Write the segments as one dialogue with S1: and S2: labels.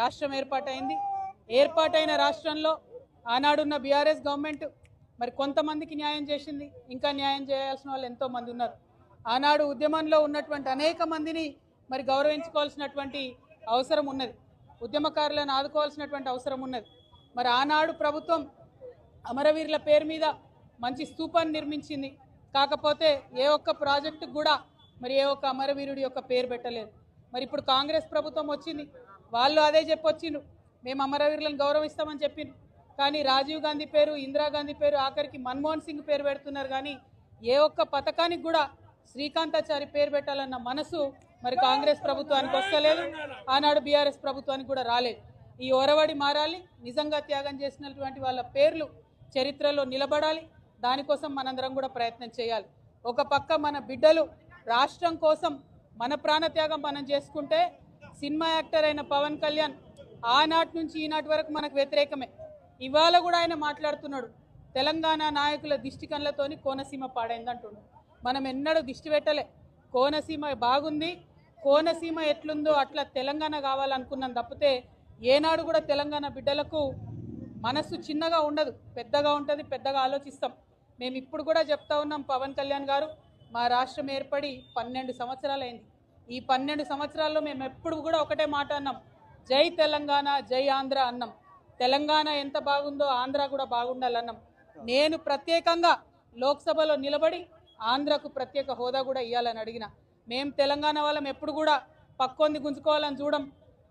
S1: రాష్ట్రం ఏర్పాటైంది. ఏర్పాటైన రాష్ట్రంలో ఆనాడున్న బీఆర్ఎస్ గవర్నమెంట్ మరి కొంతమందికి న్యాయం చేసింది. ఇంకా న్యాయం చేయాల్సిన వాళ్ళు ఎంతోమంది ఉన్నారు. ఆనాడు ఉద్యమంలో ఉన్నటువంటి అనేక మందిని మరి గౌరవించుకోవాల్సినటువంటి అవసరం ఉన్నది. ఉద్యమకారులను ఆదుకోవాల్సినటువంటి అవసరం ఉన్నది. మరి ఆనాడు ప్రభుత్వం అమరవీరుల పేరు మీద మంచి స్తూపాన్ని నిర్మించింది. కాకపోతే ఏ ఒక్క ప్రాజెక్టు కూడా మరి ఏ ఒక్క అమరవీరుడి యొక్క పేరు పెట్టలేదు. మరి ఇప్పుడు కాంగ్రెస్ ప్రభుత్వం వచ్చింది. వాళ్ళు అదే చెప్పొచ్చిండ్రు. మేము అమరవీరులను గౌరవిస్తామని చెప్పిండ్రు కానీ రాజీవ్ గాంధీ పేరు ఇందిరాగాంధీ పేరు ఆఖరికి మన్మోహన్ సింగ్ పేరు పెడుతున్నారు కానీ ఏ ఒక్క పథకానికి కూడా శ్రీకాంతాచారి పేరు పెట్టాలన్న మనసు మరి కాంగ్రెస్ ప్రభుత్వానికి వస్తలేదు. ఆనాడు బీఆర్ఎస్ ప్రభుత్వానికి కూడా రాలేదు. ఈ ఒరవడి మారాలి నిజంగా త్యాగం చేసినటువంటి వాళ్ళ పేర్లు చరిత్రలో నిలబడాలి. దానికోసం మనందరం కూడా ప్రయత్నం చేయాలి. ఒక పక్క మన బిడ్డలు రాష్ట్రం కోసం మన ప్రాణత్యాగం మనం చేసుకుంటే సినిమా యాక్టర్ అయిన పవన్ కళ్యాణ్ ఆనాటి నుంచి ఈనాటి వరకు మనకు వ్యతిరేకమే. ఇవాళ కూడా ఆయన మాట్లాడుతున్నాడు. తెలంగాణ నాయకుల దిష్టి కళ్ళతోని కోనసీమ పాడైంది మనం ఎన్నడూ దిష్టి పెట్టలే. కోనసీమ బాగుంది. కోనసీమ ఎట్లుందో అట్లా తెలంగాణ కావాలనుకున్నాం తప్పితే ఏనాడు కూడా తెలంగాణ బిడ్డలకు మనస్సు చిన్నగా ఉండదు. పెద్దగా ఉంటుంది పెద్దగా ఆలోచిస్తాం. మేము ఇప్పుడు కూడా చెప్తా ఉన్నాం పవన్ కళ్యాణ్ గారు మా రాష్ట్రం ఏర్పడి పన్నెండు సంవత్సరాలైంది. ఈ పన్నెండు సంవత్సరాల్లో మేము ఎప్పుడు కూడా ఒకటే మాట అన్నాం. జై తెలంగాణ జై ఆంధ్ర అన్నాం. తెలంగాణ ఎంత బాగుందో ఆంధ్ర కూడా బాగుండాలన్నాం. నేను ప్రత్యేకంగా లోక్సభలో నిలబడి ఆంధ్రకు ప్రత్యేక హోదా కూడా ఇవ్వాలని అడిగిన. మేము తెలంగాణ వాళ్ళం ఎప్పుడు కూడా పక్కొంది గుంజుకోవాలని చూడం.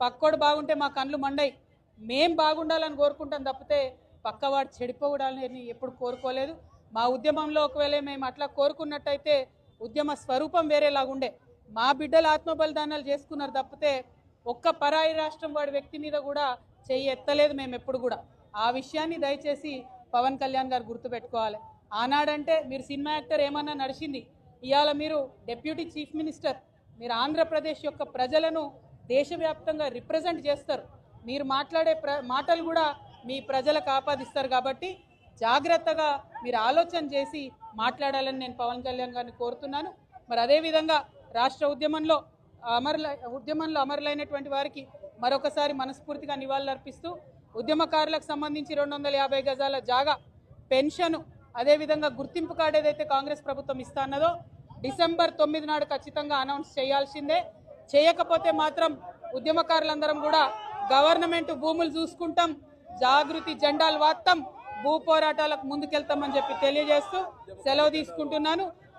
S1: పక్కోడు బాగుంటే మా కళ్ళు మండయి మేం బాగుండాలని కోరుకుంటాం తప్పితే పక్కవాడు చెడిపోవడాలని ఎప్పుడు కోరుకోలేదు. మా ఉద్యమంలో ఒకవేళ మేము అట్లా కోరుకున్నట్టయితే ఉద్యమ స్వరూపం వేరేలాగుండే. మా బిడ్డలు ఆత్మ బలిదానాలు చేసుకున్నారు తప్పితే ఒక్క పరాయి రాష్ట్రం వాడి వ్యక్తి మీద కూడా చెయ్యి ఎత్తలేదు మేము ఎప్పుడు కూడా. ఆ విషయాన్ని దయచేసి పవన్ కళ్యాణ్ గారు గుర్తుపెట్టుకోవాలి. ఆనాడంటే మీరు సినిమా యాక్టర్ ఏమన్నా నడిచింది ఇవాళ మీరు డెప్యూటీ చీఫ్ మినిస్టర్ మీరు ఆంధ్రప్రదేశ్ యొక్క ప్రజలను దేశవ్యాప్తంగా రిప్రజెంట్ చేస్తారు. మీరు మాట్లాడే ప్ర మాటలు కూడా మీ ప్రజలకు ఆపాదిస్తారు కాబట్టి జాగ్రత్తగా మీరు ఆలోచన చేసి మాట్లాడాలని నేను పవన్ కళ్యాణ్ గారిని కోరుతున్నాను. మరి అదేవిధంగా రాష్ట్ర ఉద్యమంలో అమరుల ఉద్యమంలో అమరులైనటువంటి వారికి మరొకసారి మనస్ఫూర్తిగా నివాళులర్పిస్తూ ఉద్యమకారులకు సంబంధించి రెండు వందల యాభై గజాల జాగా పెన్షను అదేవిధంగా గుర్తింపు కార్డు ఏదైతే కాంగ్రెస్ ప్రభుత్వం ఇస్తా అన్నదో డిసెంబర్ తొమ్మిది నాడు ఖచ్చితంగా అనౌన్స్ చేయాల్సిందే. చేయకపోతే మాత్రం ఉద్యమకారులందరం కూడా గవర్నమెంట్ భూములు చూసుకుంటాం జాగృతి జెండాలు వాత్తాం భూ పోరాటాలకు ముందుకెళ్తామని చెప్పి తెలియజేస్తూ సెలవు తీసుకుంటున్నాను.